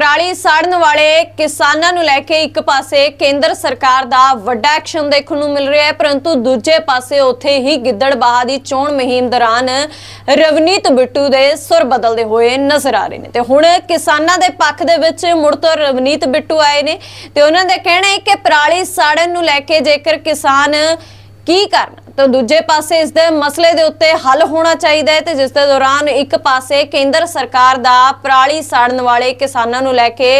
ਪਰਾਲੀ ਸਾੜਨ ਵਾਲੇ ਕਿਸਾਨਾਂ ਨੂੰ ਲੈ ਕੇ ਇੱਕ ਪਾਸੇ ਕੇਂਦਰ ਸਰਕਾਰ ਦਾ ਵੱਡਾ ਐਕਸ਼ਨ ਦੇਖਣ ਨੂੰ ਮਿਲ ਰਿਹਾ ਹੈ, ਪਰੰਤੂ ਦੂਜੇ ਪਾਸੇ ਉੱਥੇ ਹੀ ਗਿੱਦੜਬਾਹਾ ਦੀ ਚੋਣ ਮੁਹਿੰਮ ਦੌਰਾਨ ਰਵਨੀਤ ਬਿੱਟੂ ਦੇ ਸੁਰ ਬਦਲਦੇ ਹੋਏ ਨਜ਼ਰ ਆ ਰਹੇ ਨੇ। ਤੇ ਹੁਣ ਕਿਸਾਨਾਂ ਦੇ ਪੱਖ ਦੇ ਵਿੱਚ ਮੁੜ ਤੋਂ ਰਵਨੀਤ ਬਿੱਟੂ ਆਏ ਨੇ ਤੇ ਉਹਨਾਂ ਦਾ ਕਹਿਣਾ ਹੈ ਕਿ ਪਰਾਲੀ ਸਾੜਨ ਨੂੰ ਲੈ ਕੇ ਜੇਕਰ ਕਿਸਾਨ ਕੀ ਕਰਨ? ਤਾਂ ਦੂਜੇ ਪਾਸੇ ਇਸ ਦੇ ਮਸਲੇ ਦੇ ਉੱਤੇ ਹੱਲ ਹੋਣਾ ਚਾਹੀਦਾ ਹੈ ਤੇ ਜਿਸ ਦੇ ਦੌਰਾਨ ਇੱਕ ਪਾਸੇ ਕੇਂਦਰ ਸਰਕਾਰ ਦਾ ਪਰਾਲੀ ਸਾੜਨ ਵਾਲੇ ਕਿਸਾਨਾਂ ਨੂੰ ਲੈ ਕੇ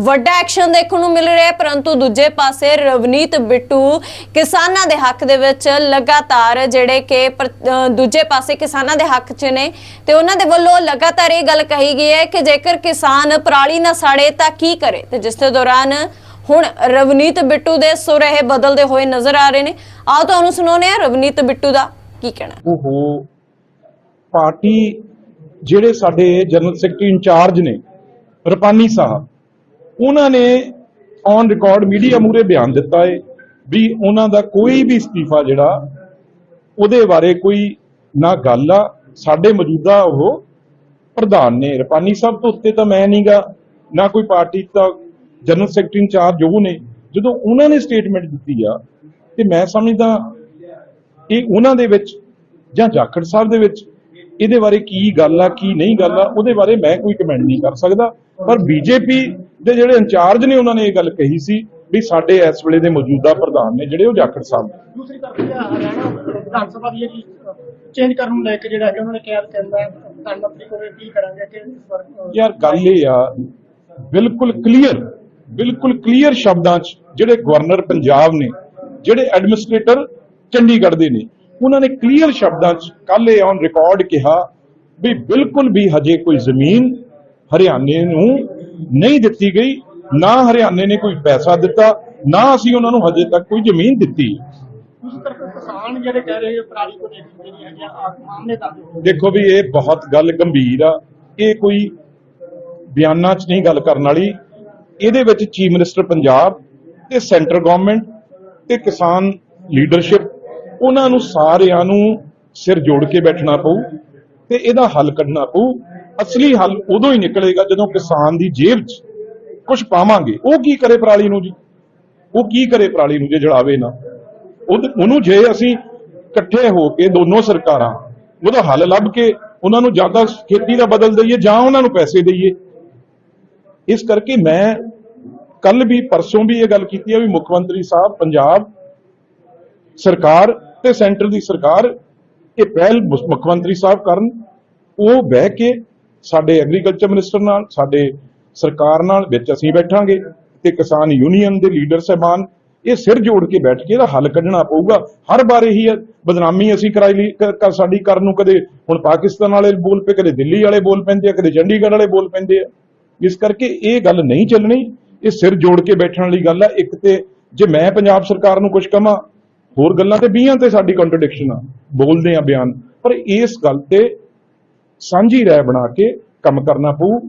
ਵੱਡਾ ਐਕਸ਼ਨ ਦੇਖਣ ਨੂੰ ਮਿਲ ਰਿਹਾ ਹੈ, ਪਰੰਤੂ ਦੂਜੇ ਪਾਸੇ ਰਵਨੀਤ ਬਿੱਟੂ ਕਿਸਾਨਾਂ ਦੇ ਹੱਕ ਦੇ ਵਿੱਚ ਲਗਾਤਾਰ ਜਿਹੜੇ ਕਿ ਦੂਜੇ ਪਾਸੇ ਕਿਸਾਨਾਂ ਦੇ ਹੱਕ 'ਚ ਨੇ ਤੇ ਉਹਨਾਂ ਦੇ ਵੱਲੋਂ ਲਗਾਤਾਰ ਇਹ ਗੱਲ ਕਹੀ ਗਈ ਹੈ ਕਿ ਜੇਕਰ ਕਿਸਾਨ ਪਰਾਲੀ ਨਾ ਸਾੜੇ ਤਾਂ ਕੀ ਕਰੇ ਤੇ ਜਿਸ ਦੇ ਦੌਰਾਨ ਹੁਣ ਰਵਨੀਤ ਬਿੱਟੂ ਦੇ ਸੁਰ ਇਹ ਬਦਲਦੇ ਹੋਏ ਨਜ਼ਰ ਆ ਰਹੇ ਨੇ। ਆਓ ਤੁਹਾਨੂੰ ਸੁਣਾਉਂਦੇ ਆ ਰਵਨੀਤ ਬਿੱਟੂ ਦਾ ਕੀ ਕਹਿਣਾ। ਉਹ ਪਾਰਟੀ ਜਿਹੜੇ ਸਾਡੇ ਜਨਰਲ ਸੈਕਟਰੀ ਇੰਚਾਰਜ ਨੇ, ਰਪਾਨੀ ਸਾਹਿਬ, ਉਹਨਾਂ ਨੇ ਔਨ ਰਿਕਾਰਡ ਮੀਡੀਆ ਮੂਰੇ ਬਿਆਨ ਦਿੱਤਾ ਏ ਵੀ ਉਹਨਾਂ ਦਾ ਕੋਈ ਵੀ ਅਸਤੀਫਾ ਜਿਹੜਾ, ਉਹਦੇ ਬਾਰੇ ਕੋਈ ਨਾ ਗੱਲ ਆ। ਸਾਡੇ ਮੌਜੂਦਾ ਉਹ ਪ੍ਰਧਾਨ ਨੇ ਰਪਾਨੀ ਸਾਹਿਬ ਤੋਂ ਉੱਤੇ ਤਾਂ ਮੈਂ ਨਹੀਂਗਾ ਨਾ ਕੋਈ ਪਾਰਟੀ ਦਾ ਜਨਰਲ ਸੈਕਟਰੀ ਇੰਚਾਰਜ ਉਹ ਨੇ ਜਦੋਂ ਉਹਨਾਂ ਨੇ ਸਟੇਟਮੈਂਟ ਦਿੱਤੀ ਆ ਤੇ ਮੈਂ ਸਮਝਦਾ ਇਹ ਉਹਨਾਂ ਦੇ ਵਿੱਚ ਜਾਂ ਜਾਖੜ ਸਾਹਿਬ ਦੇ ਵਿੱਚ ਇਹਦੇ ਬਾਰੇ ਕੀ ਗੱਲ ਆ ਕੀ ਨਹੀਂ ਗੱਲ ਆ ਉਹਦੇ ਬਾਰੇ ਮੈਂ ਕੋਈ ਕਮੈਂਟ ਨਹੀਂ ਕਰ ਸਕਦਾ ਪਰ ਬੀਜੇਪੀ ਦੇ ਜਿਹੜੇ ਇੰਚਾਰਜ ਨੇ ਉਹਨਾਂ ਨੇ ਇਹ ਗੱਲ ਕਹੀ ਸੀ ਵੀ ਸਾਡੇ ਇਸ ਵੇਲੇ ਦੇ ਮੌਜੂਦਾ ਪ੍ਰਧਾਨ ਨੇ ਜਿਹੜੇ ਉਹ ਜਾਖੜ ਸਾਹਿਬ। ਦੂਸਰੀ ਤਰਫ ਇਹ ਹਰਿਆਣਾ ਵਿਧਾਨ ਸਭਾ ਦੀ ਜਿਹੜੀ ਚੇਂਜ ਕਰਨ ਨੂੰ ਲੈ ਕੇ ਜਿਹੜਾ ਹੈ ਉਹਨਾਂ ਨੇ ਕਿਹਾ ਕਹਿੰਦਾ ਪ੍ਰਧਾਨ ਮੰਤਰੀ ਕੋਲ ਅਪੀਲ ਕਰਾਂਗੇ ਕਿ ਯਾਰ ਗੱਲ ਇਹ ਆ ਬਿਲਕੁਲ ਕਲੀਅਰ ਬਿਲਕੁਲ ਕਲੀਅਰ ਸ਼ਬਦਾਂ 'ਚ ਜਿਹੜੇ ਗਵਰਨਰ ਪੰਜਾਬ ਨੇ ਜਿਹੜੇ ਐਡਮਿਨਿਸਟ੍ਰੇਟਰ ਚੰਡੀਗੜ੍ਹ ਦੇ ਨੇ ਉਹਨਾਂ ਨੇ ਕਲੀਅਰ ਸ਼ਬਦਾਂ 'ਚ ਕੱਲ ਇਹ ਔਨ ਰਿਕਾਰਡ ਕਿਹਾ ਵੀ ਬਿਲਕੁਲ ਵੀ ਹਜੇ ਕੋਈ ਜ਼ਮੀਨ ਹਰਿਆਣੇ ਨੂੰ ਨਹੀਂ ਦਿੱਤੀ ਗਈ ਨਾ ਹਰਿਆਣੇ ਨੇ ਕੋਈ ਪੈਸਾ ਦਿੱਤਾ ਨਾ ਅਸੀਂ ਉਹਨਾਂ ਨੂੰ ਹਜੇ ਤੱਕ ਕੋਈ ਜ਼ਮੀਨ ਦਿੱਤੀ ਦੂਸਰੀ ਤਰਫ ਕਿਸਾਨ ਜਿਹੜੇ ਕਹਿ ਰਹੇ ਪਰਾਲੀ ਕੋ ਦੇਖੀ ਜਿਹੜੀ ਹੈਗੀ ਆ ਮਾਮਲੇ ਦਰਜ ਹੋ ਗਏ। ਦੇਖੋ ਵੀ ਇਹ ਬਹੁਤ ਗੱਲ ਗੰਭੀਰ ਆ ਇਹ ਕੋਈ ਬਿਆਨਾਂ 'ਚ ਨਹੀਂ ਗੱਲ ਕਰਨ ਵਾਲੀ ਇਹਦੇ ਵਿੱਚ ਚੀਫ ਮਿਨਿਸਟਰ ਪੰਜਾਬ ਤੇ ਸੈਂਟਰ ਗਵਰਨਮੈਂਟ ਤੇ ਕਿਸਾਨ ਲੀਡਰਸ਼ਿਪ ਉਹਨਾਂ ਨੂੰ ਸਾਰਿਆਂ ਨੂੰ ਸਿਰ ਜੋੜ ਕੇ ਬੈਠਣਾ ਪਊ ਤੇ ਇਹਦਾ ਹੱਲ ਕੱਢਣਾ ਪਊ। ਅਸਲੀ ਹੱਲ ਉਦੋਂ ਹੀ ਨਿਕਲੇਗਾ ਜਦੋਂ ਕਿਸਾਨ ਦੀ ਜੇਬ 'ਚ ਕੁਝ ਪਾਵਾਂਗੇ। ਉਹ ਕੀ ਕਰੇ ਪਰਾਲੀ ਨੂੰ ਜੀ? ਉਹ ਕੀ ਕਰੇ ਪਰਾਲੀ ਨੂੰ ਜੇ ਜੜਾਵੇ ਨਾ? ਉਹਨੂੰ ਜੇ ਅਸੀਂ ਇਕੱਠੇ ਹੋ ਕੇ ਦੋਨੋਂ ਸਰਕਾਰਾਂ ਉਹਦਾ ਹੱਲ ਲੱਭ ਕੇ ਉਹਨਾਂ ਨੂੰ ਜਾਂ ਤਾਂ ਖੇਤੀ ਦਾ ਬਦਲ ਦਈਏ ਜਾਂ ਉਹਨਾਂ ਨੂੰ ਪੈਸੇ ਦਈਏ ਇਸ ਕਰਕੇ ਮੈਂ ਕੱਲ ਵੀ, ਪਰਸੋਂ ਵੀ ਇਹ ਗੱਲ ਕੀਤੀ ਹੈ ਵੀ ਮੁੱਖ ਮੰਤਰੀ ਸਾਹਿਬ, ਪੰਜਾਬ ਸਰਕਾਰ ਤੇ ਸੈਂਟਰ ਦੀ ਸਰਕਾਰ, ਇਹ ਪਹਿਲ ਮੁੱਖ ਮੰਤਰੀ ਸਾਹਿਬ ਕਰਨ, ਉਹ ਬਹਿ ਕੇ ਸਾਡੇ ਐਗਰੀਕਲਚਰ ਮਿਨਿਸਟਰ ਨਾਲ, ਸਾਡੇ ਸਰਕਾਰ ਨਾਲ ਵਿੱਚ ਅਸੀਂ ਬੈਠਾਂਗੇ ਤੇ ਕਿਸਾਨ ਯੂਨੀਅਨ ਦੇ ਲੀਡਰ ਸਹਿਬਾਨ, ਇਹ ਸਿਰ ਜੋੜ ਕੇ ਬੈਠ ਕੇ ਇਹਦਾ ਹੱਲ ਕੱਢਣਾ ਪਊਗਾ। ਹਰ ਵਾਰ ਇਹੀ ਹੈ, ਬਦਨਾਮੀ ਅਸੀਂ ਕਰਾਈ ਲਈ ਸਾਡੀ ਕਰਨ ਨੂੰ ਕਦੇ ਹੁਣ ਪਾਕਿਸਤਾਨ ਵਾਲੇ ਬੋਲ ਪਏ, ਕਦੇ ਦਿੱਲੀ ਵਾਲੇ ਬੋਲ ਪੈਂਦੇ ਆ, ਕਦੇ ਚੰਡੀਗੜ੍ਹ ਵਾਲੇ ਬੋਲ ਪੈਂਦੇ ਆ। ਇਸ ਕਰਕੇ ਇਹ ਗੱਲ ਨਹੀਂ ਚੱਲਣੀ। ਇਹ ਸਿਰ ਜੋੜ ਕੇ ਬੈਠਣ ਵਾਲੀ ਗੱਲ ਆ। ਇੱਕ ਤੇ ਜੇ ਮੈਂ ਪੰਜਾਬ ਸਰਕਾਰ ਨੂੰ ਕੁਝ ਕਹਾਂ, ਹੋਰ ਗੱਲਾਂ ਤੇ 20 ਤੇ ਸਾਡੀ ਕੰਟਰਡਿਕਸ਼ਨ ਆ। ਬੋਲਦੇ ਆ ਬਿਆਨ। ਪਰ ਇਸ ਗੱਲ ਤੇ ਸਾਂਝੀ ਰਾਏ ਬਣਾ ਕੇ ਕੰਮ ਕਰਨਾ ਪਊ।